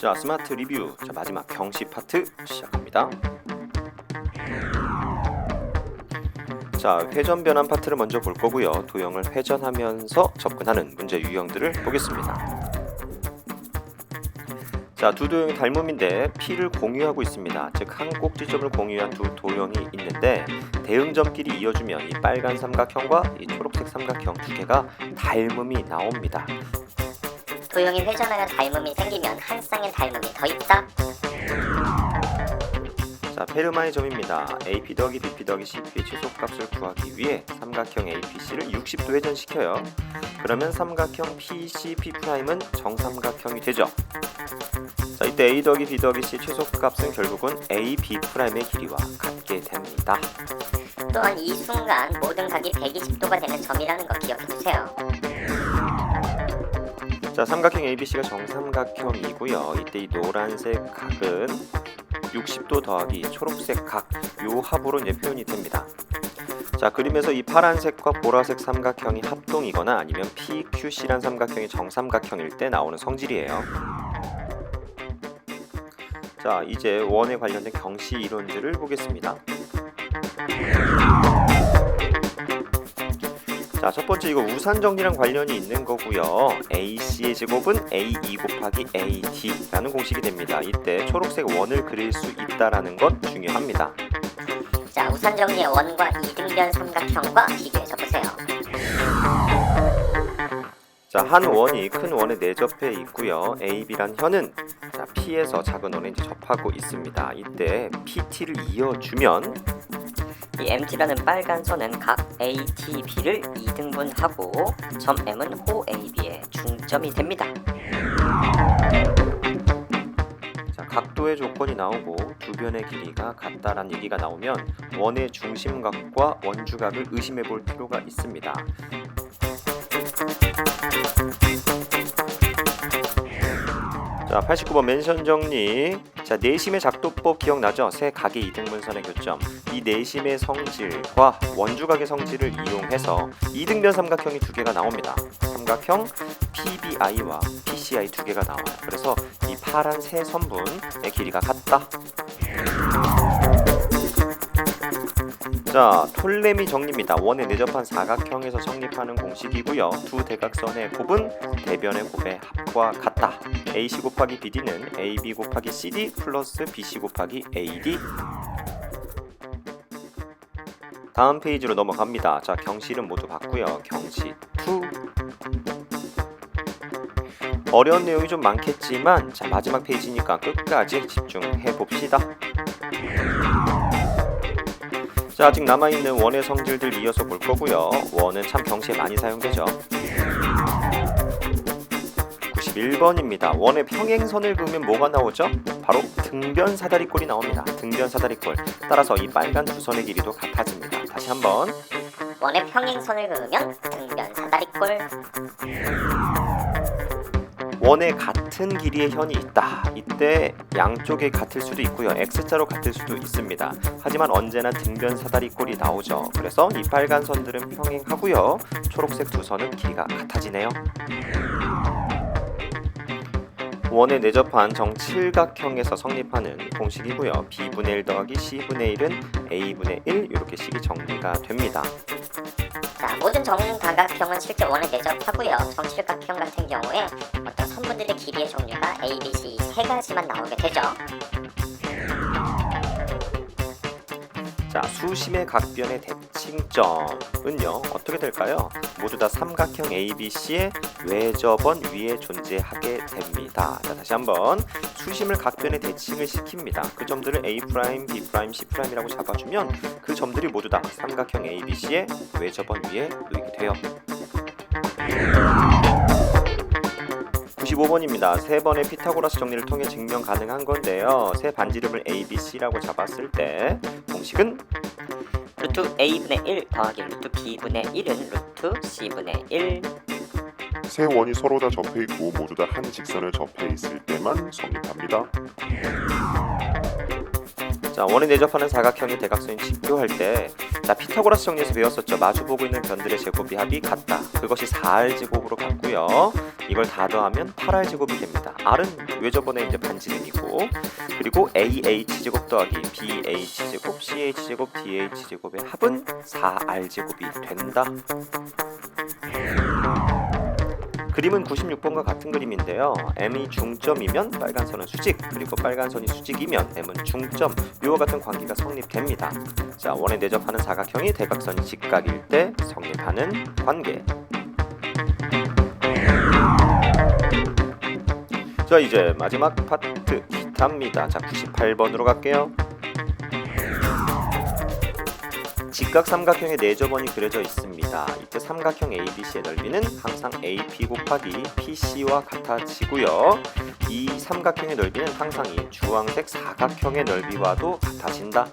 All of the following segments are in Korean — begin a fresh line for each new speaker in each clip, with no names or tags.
자 스마트 리뷰 자 마지막 경시 파트 시작합니다. 자 회전 변환 파트를 먼저 볼 거고요. 도형을 회전하면서 접근하는 문제 유형들을 보겠습니다. 자, 두 도형이 닮음인데 P를 공유하고 있습니다. 즉 한 꼭지점을 공유한 두 도형이 있는데 대응점끼리 이어주면 이 빨간 삼각형과 이 초록색 삼각형 두 개가 닮음이 나옵니다.
도형이 회전하여 닮음이 생기면 한 쌍의 닮음이 더 있다.
자, 페르마의 점입니다. AP 더하기 BP 더하기 CP의 최소값을 구하기 위해 삼각형 APC를 60도 회전시켜요. 그러면 삼각형 PCP'은 정삼각형이 되죠. 자, 이때 A 더하기 B 더하기 C의 최소값은 결국은 AB'의 길이와 같게 됩니다.
또한 이 순간 모든 각이 120도가 되는 점이라는 거 기억해 두세요.
자, 삼각형 ABC가 정삼각형이고요. 이때 이 노란색 각은 60도 더하기 초록색 각 요 합으로 이제 표현이 됩니다. 자, 그림에서 이 파란색과 보라색 삼각형이 합동이거나 아니면 PQC란 삼각형이 정삼각형일 때 나오는 성질이에요. 자, 이제 원에 관련된 경시 이론들을 보겠습니다. 자, 첫 번째 이거 우산 정리랑 관련이 있는 거고요. AC의 제곱은 AE 곱하기 AD라는 공식이 됩니다. 이때 초록색 원을 그릴 수 있다라는 것 중요합니다.
자, 우선 정리의 원과 이등변 삼각형과 비교해서 보세요.
자, 한 원이 큰 원에 내접해 있고요. AB란 현은 자, P에서 작은 원에 접하고 있습니다. 이때 PT를 이어주면
이 MT라는 빨간 선은 각 ATB를 2등분하고 점 M은 호 AB의 중점이 됩니다.
자, 각도의 조건이 나오고 두 변의 길이가 같다라는 얘기가 나오면 원의 중심각과 원주각을 의심해 볼 필요가 있습니다. 자, 89번 멘션 정리. 자, 내심의 작도법 기억나죠? 세 각의 이등분선의 교점. 이 내심의 성질과 원주각의 성질을 이용해서 이등변 삼각형이 두 개가 나옵니다. 삼각형 PBI와 PCI 두 개가 나와요. 그래서 이 파란 세 선분의 길이가 같다. 자, 톨레미 정리입니다. 원에 내접한 사각형에서 성립하는 공식이고요. 두 대각선의 곱은 대변의 곱의 합과 같다. AC 곱하기 BD는 AB 곱하기 CD 플러스 BC 곱하기 AD. 다음 페이지로 넘어갑니다. 자, 경실은 모두 봤고요. 경시 2. 어려운 내용이 좀 많겠지만 자, 마지막 페이지니까 끝까지 집중해 봅시다. 자, 아직 남아있는 원의 성질들 이어서 볼 거고요. 원은 참 경시에 많이 사용되죠. 91번입니다. 원의 평행선을 그으면 뭐가 나오죠? 바로 등변 사다리꼴이 나옵니다. 등변 사다리꼴. 따라서 이 빨간 두 선의 길이도 같아집니다. 다시 한번.
원의 평행선을 그으면 등변 사다리꼴.
원의 같은 길이의 현이 있다. 이때 양쪽에 같을 수도 있고요. X자로 같을 수도 있습니다. 하지만 언제나 등변 사다리꼴이 나오죠. 그래서 이 빨간 선들은 평행하고요. 초록색 두 선은 길이가 같아지네요. 원에 내접한 정칠각형에서 성립하는 공식이고요. b분의 1 더하기 c분의 1은 a분의 1 이렇게 식이 정리가 됩니다.
자, 모든 정다각형은 실제 원에 내접하고요. 정칠각형 같은 경우에 어떤 선분들의 길이의 종류가 A, B, C 세 가지만 나오게 되죠.
자, 수심의 각변의 대칭점은요 어떻게 될까요? 모두 다 삼각형 ABC의 외접원 위에 존재하게 됩니다. 자, 다시 한번 수심을 각변의 대칭을 시킵니다. 그 점들을 A', B', C'이라고 잡아주면 그 점들이 모두 다 삼각형 ABC의 외접원 위에 놓이게 돼요. 95번입니다. 세 번의 피타고라스 정리를 통해 증명 가능한 건데요. 세 반지름을 A, B, C라고 잡았을 때 공식은
루트 A분의 1 더하기 루트 B분의 1은 루트 C분의 1
세 원이 서로 다 접해 있고 모두 다 한 직선을 접해 있을 때만 성립합니다.
자, 원에 내접하는 사각형이 대각선이 직교할 때, 자 피타고라스 정리에서 배웠었죠. 마주보고 있는 변들의 제곱이 합이 같다. 그것이 4r 제곱으로 같고요. 이걸 다 더하면 8r 제곱이 됩니다. r은 외접원의 이제 반지름이고, 그리고 AH 제곱 더하기 BH 제곱, CH 제곱, DH 제곱의 합은 4R 제곱이 된다. 그림은 96번과 같은 그림인데요. M이 중점이면 빨간 선은 수직, 그리고 빨간 선이 수직이면 M은 중점. 이와 같은 관계가 성립됩니다. 자, 원에 내접하는 사각형이 대각선이 직각일 때 성립하는 관계. 자, 이제 마지막 파트 기타입니다. 자, 98번으로 갈게요. 직각 삼각형의 내접원이 그려져 있습니다. 이때 삼각형 ABC의 넓이는 항상 AP 곱하기 PC와 같아지고요. 이 삼각형의 넓이는 항상 이 주황색 사각형의 넓이와도 같아진다.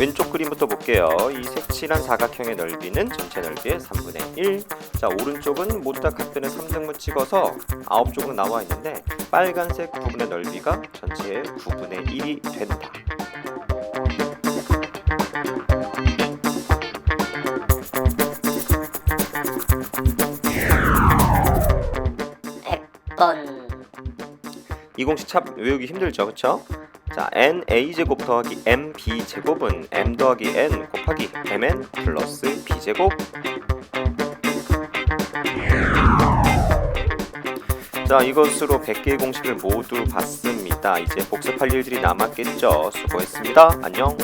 왼쪽 그림부터 볼게요. 이 색칠한 사각형의 넓이는 전체 넓이의 3분의 1. 자, 오른쪽은 모두 다 각변의 3등분 찍어서 9쪽으로 나와 있는데 빨간색 부분의 넓이가 전체의 9분의 1이 된다. 번이 공식 참 외우기 힘들죠, 그렇죠? 자, n a 제곱 더하기 m b 제곱은 m 더하기 n 곱하기 mn 플러스 b 제곱. 자, 이것으로 100개의 공식을 모두 봤습니다. 이제 복습할 일들이 남았겠죠. 수고했습니다. 안녕.